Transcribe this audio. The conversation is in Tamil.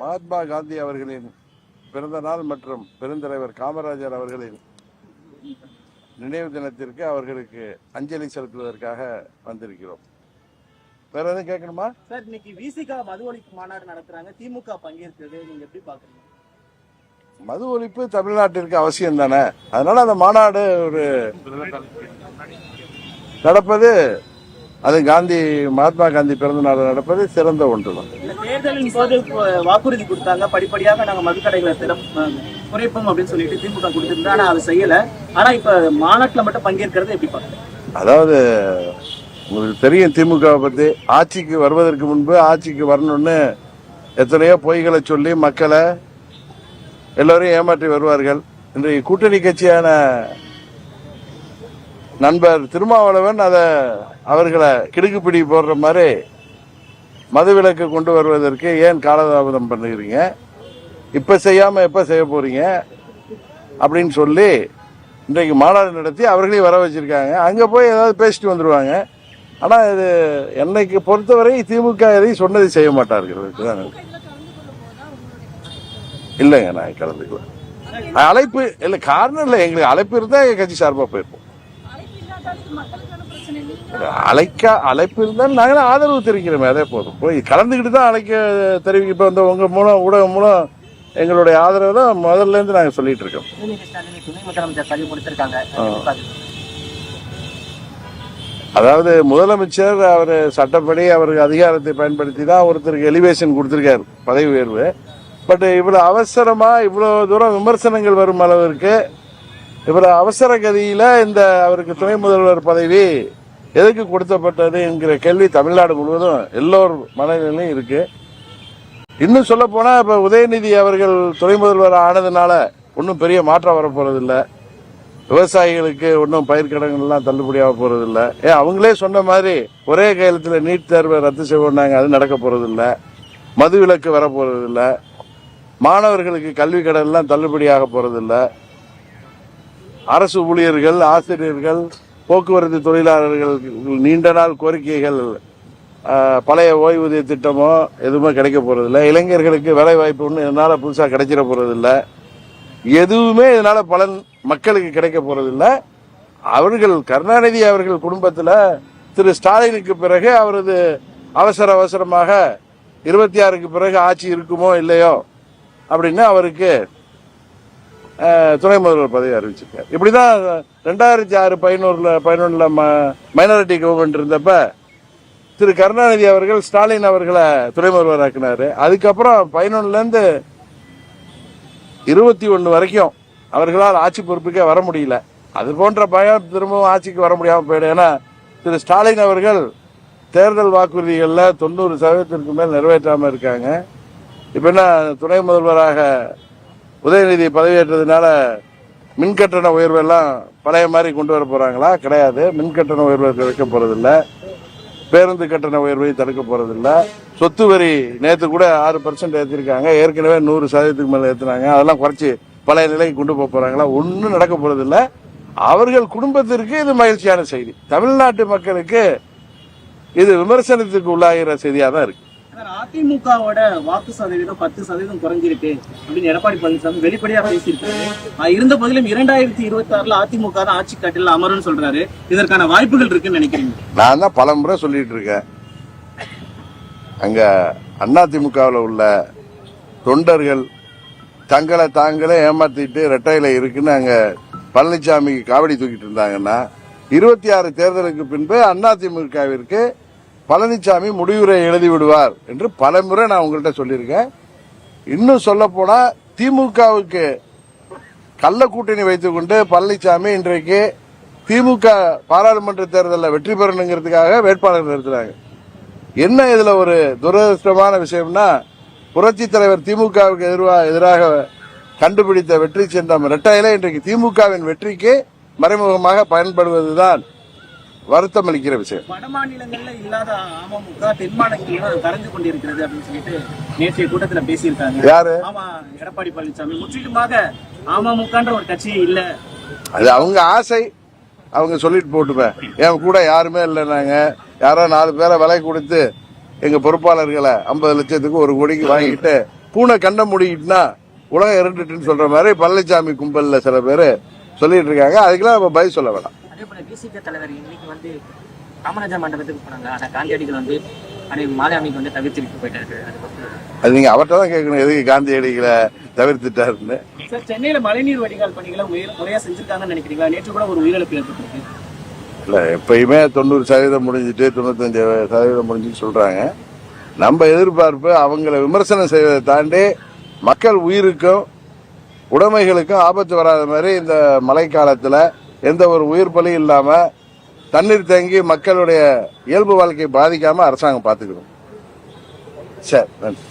மகாத்மா காந்தி அவர்களின் பிறந்த நாள் மற்றும் பெருந்தலைவர் காமராஜர் அவர்களின் நினைவு தினத்திற்கு அவர்களுக்கு அஞ்சலி செலுத்துவதற்காக வந்திருக்கிறோம். வேற எதுவும் கேட்கணுமா? சார் இன்னைக்கு விசிகா மது ஒழிப்பு மாநாடு நடத்துறாங்க. திமுக பங்கேற்கிறது. நீங்க எப்படி பாக்குறீங்க? மது ஒழிப்பு தமிழ்நாட்டிற்கு அவசியம் தானே? அதனால அந்த மாநாடு ஒரு நடப்பது அது காந்தி மகாத்மா காந்தி பிறந்த நாள் நடப்பது சிறந்த ஒன்று. தான் தேர்தலின் போது வாக்குறுதி கொடுத்தாங்க. படிப்படியாக நாங்க மதுக்கடைகளை குறைப்போம் அப்படின்னு சொல்லிட்டு திமுக கொடுத்திருந்தா ஆனா அதை செய்யல. ஆனா இப்ப மாநாட்டுல மட்டும் பங்கேற்கிறது எப்படி பாக்குறீங்க அதாவது உங்களுக்கு தெரியும் திமுகவை பத்தி. ஆட்சிக்கு வருவதற்கு முன்பு ஆட்சிக்கு வரணும்னு எத்தனையோ பொய்களை சொல்லி மக்களை எல்லோரையும் ஏமாற்றி வருவார்கள். இன்றைய கூட்டணி கட்சியான நண்பர் திருமாவளவன் அதை அவர்களை கிடுக்குப்பிடி போடுற மாதிரி மதுவிலக்கு கொண்டு வருவதற்கு ஏன் காலதாமதம் பண்ணுகிறீங்க? இப்போ செய்யாமல் எப்போ செய்ய போகிறீங்க அப்படின்னு சொல்லி இன்றைக்கு மாநாடு நடத்தி அவர்களையும் வர வச்சுருக்காங்க. அங்கே போய் ஏதாவது பேசிட்டு வந்துடுவாங்க ஆனால் இது என்னைக்கு பொறுத்தவரை திமுக எதையும் சொன்னதை செய்ய மாட்டார்கள். தான் எனக்கு. இல்லைங்க நான் கலந்துக்கல. அழைப்பு இல்லை காரணம் இல்லை. எங்களுக்கு அழைப்பு இருந்தால் எங்கள் கட்சி சார்பாக போயிருப்போம். அழைக்க அழைப்பு இருந்தால் நாங்கள் ஆதரவு தெரிவிக்கிறோமே அதே போதும். போய் கலந்துக்கிட்டு தான் அழைக்க தெரிவிக்க இப்போ இந்த உங்கள் மூலம் ஊடகம் மூலம் எங்களுடைய ஆதரவு தான் முதல்ல இருந்து சொல்லிட்டு இருக்கோம். அதாவது முதலமைச்சர் அவர் சட்டப்படி அவருக்கு அதிகாரத்தை பயன்படுத்தி தான் ஒருத்தருக்கு எலிவேஷன் கொடுத்துருக்காரு பதவி உயர்வு. பட் இவ்வளோ அவசரமாக இவ்வளோ தூரம் விமர்சனங்கள் வரும் அளவிற்கு இவர் அவசர கதியில இந்த அவருக்கு துணை முதல்வர் பதவி எதுக்கு கொடுத்தப்பட்டது என்கிற கேள்வி தமிழ்நாடு முழுவதும் எல்லோர் மனநிலையும் இருக்கு. இன்னும் சொல்ல போனா இப்ப உதயநிதி அவர்கள் துணை முதல்வர் ஆனதுனால ஒன்றும் பெரிய மாற்றம் வரப்போறது இல்லை விவசாயிகளுக்கு ஒன்றும் பயிர்க்கடன்கள்லாம் தள்ளுபடியாக போறது இல்லை ஏன் அவங்களே சொன்ன மாதிரி ஒரே கையெழுத்துல நீட் தேர்வை ரத்து செய்வோம்னாங்க அது நடக்க போறது இல்லை மது விலக்கு வர போறது மாணவர்களுக்கு கல்வி கடன்லாம் தள்ளுபடியாக போறது இல்லை அரசு ஊழியர்கள் ஆசிரியர்கள் போக்குவரத்து தொழிலாளர்கள் நீண்ட நாள் கோரிக்கைகள் பழைய ஓய்வூதிய திட்டமோ எதுவுமே கிடைக்க போறதில்ல. இளைஞர்களுக்கு வேலை வாய்ப்பு ஒன்று இதனால் புதுசாக கிடைச்சிட போறதில்ல. எதுவுமே இதனால பலன் மக்களுக்கு கிடைக்க போறதில்ல. அவர்கள் கருணாநிதி அவர்கள் குடும்பத்தில் திரு ஸ்டாலினுக்கு பிறகு அவரது அவசர அவசரமாக இருபத்தி ஆறுக்கு பிறகு ஆட்சி இருக்குமோ இல்லையோ அப்படின்னு அவருக்கு துணை முதல்வர் பதவி அறிவிச்சிருக்காரு. இப்படிதான் ரெண்டாயிரத்தி ஆறு பதினோருல பதினொன்றுல மைனாரிட்டி கவர்மெண்ட் இருந்தப்ப திரு கருணாநிதி அவர்கள் ஸ்டாலின் அவர்களை துணை முதல்வர் ஆக்கினாரு. அதுக்கப்புறம் பதினொன்னுல இருந்து இருபத்தி ஒன்று வரைக்கும் அவர்களால் ஆட்சி பொறுப்புக்கே வர முடியல. அது போன்ற பயம் திரும்பவும் ஆட்சிக்கு வர முடியாமல் போயிடும். ஏன்னா திரு ஸ்டாலின் அவர்கள் தேர்தல் வாக்குறுதிகளில் தொண்ணூறு சதவீதத்திற்கு மேல் நிறைவேற்றாமல் இருக்காங்க. இப்போ என்ன துணை முதல்வராக உதயநிதி பதவியேற்றதுனால மின் கட்டண உயர்வு எல்லாம் பழைய மாதிரி கொண்டு வர போறாங்களா? கிடையாது. மின் கட்டண உயர்வு வைக்க போறதில்ல. பேருந்து கட்டண உயர்வை தடுக்க போறதில்ல. சொத்து வரி நேற்று கூட ஆறு பர்சன்ட் ஏற்றிருக்காங்க ஏற்கனவே நூறு சதவீதத்துக்கு மேலே ஏற்றினாங்க அதெல்லாம் குறைச்சி பழைய நிலைக்கு கொண்டு போக போறாங்களா? ஒன்றும் நடக்க போறதில்ல. அவர்கள் குடும்பத்திற்கு இது மகிழ்ச்சியான செய்தி. தமிழ்நாட்டு மக்களுக்கு இது விமர்சனத்துக்கு உள்ளாகிற செய்தியாக தான் இருக்கு. அதிமுகவோட வாக்கு சதவீதம் பத்து சதவீதம் குறைஞ்சிருக்கு அப்படின்னு எடப்பாடி பழனிசாமி வெளிப்படையா பேசியிருக்காரு. இருந்த போதிலும் இரண்டாயிரத்தி இருபத்தி ஆறுல அதிமுக தான் ஆட்சி கட்டில அமரும் சொல்றாரு. இதற்கான வாய்ப்புகள் இருக்குன்னு நினைக்கிறீங்க? நான் தான் பல முறை சொல்லிட்டு இருக்கேன். அங்க அதிமுகவில் உள்ள தொண்டர்கள் தங்களை தாங்களே ஏமாத்திட்டு ரெட்டையில இருக்குன்னு அங்க பழனிசாமிக்கு காவடி தூக்கிட்டு இருந்தாங்கன்னா இருபத்தி ஆறு தேர்தலுக்கு பின்பு அதிமுகவிற்கு பழனிசாமி முடிவுரை எழுதி விடுவார் என்று பல முறை நான் உங்கள்கிட்ட சொல்லியிருக்கேன். இன்னும் சொல்ல போனா திமுகவுக்கு கள்ள கூட்டணி வைத்துக்கொண்டு பழனிசாமி இன்றைக்கு திமுக பாராளுமன்ற தேர்தலில் வெற்றி பெறணுங்கிறதுக்காக வேட்பாளர் நிறுத்துறாங்க. என்ன இதுல ஒரு துரதிருஷ்டமான விஷயம்னா புரட்சி தலைவர் திமுகவுக்கு எதிராக எதிராக கண்டுபிடித்த வெற்றி சின்னம் இரட்டையில இன்றைக்கு திமுகவின் வெற்றிக்கு மறைமுகமாக பயன்படுவதுதான் வருத்தம் அளிக்கிற விஷயம். வட மாநிலங்கள்ல இல்லாத அமமுக தென் மாநிலங்களிலும் கரைஞ்சு கொண்டிருக்கிறது அப்படின்னு சொல்லிட்டு நேற்றைய கூட்டத்துல பேசியிருக்காங்க. யாரு? ஆமா எடப்பாடி பழனிசாமி. முற்றிலுமாக அமமுகன்ற ஒரு கட்சியே இல்ல. அது அவங்க ஆசை. அவங்க சொல்லிட்டு போட்டுப்பேன் என் கூட யாருமே இல்லை நாங்க யாரோ நாலு பேரை விலை கொடுத்து எங்க பொறுப்பாளர்களை ஐம்பது லட்சத்துக்கு ஒரு கோடிக்கு வாங்கிட்டு பூனை கண்ட முடிக்கிட்டுனா உலகம் இருண்டுட்டுன்னு சொல்ற மாதிரி பழனிசாமி கும்பல்ல சில பேர் சொல்லிட்டு இருக்காங்க. அதுக்கெல்லாம் நம்ம பதில் சொல்ல வேணாம். அதே போல பிசிக தலைவர் இன்னைக்கு வந்து காமராஜர் மண்டபத்துக்கு போனாங்க. ஆனா காந்தியடிகள் வந்து மாதாமிக்கு வந்து தவிர்த்துட்டு போயிட்டாரு. அது நீங்க அவர்கிட்ட தான் கேட்கணும் எதுக்கு காந்தியடிகளை தவிர்த்துட்டாருன்னு. சார் சென்னையில மழைநீர் வடிகால் பணிகளை முறையா செஞ்சிருக்காங்கன்னு நினைக்கிறீங்களா? நேற்று கூட ஒரு உயிரிழப்பு ஏற்பட்டிருக்கு. இல்ல எப்பயுமே தொண்ணூறு சதவீதம் முடிஞ்சிட்டு தொண்ணூத்தஞ்சு சதவீதம் முடிஞ்சுட்டு சொல்றாங்க. நம்ம எதிர்பார்ப்பு அவங்கள விமர்சனம் செய்வதை தாண்டி மக்கள் உயிருக்கும் உடைமைகளுக்கும் ஆபத்து வராத மாதிரி இந்த மழைக்காலத்துல எந்த ஒரு உயிர் பலி இல்லாம தண்ணீர் தேங்கி மக்களுடைய இயல்பு வாழ்க்கையை பாதிக்காம அரசாங்கம் பார்த்துக்கணும். சரி நன்றி.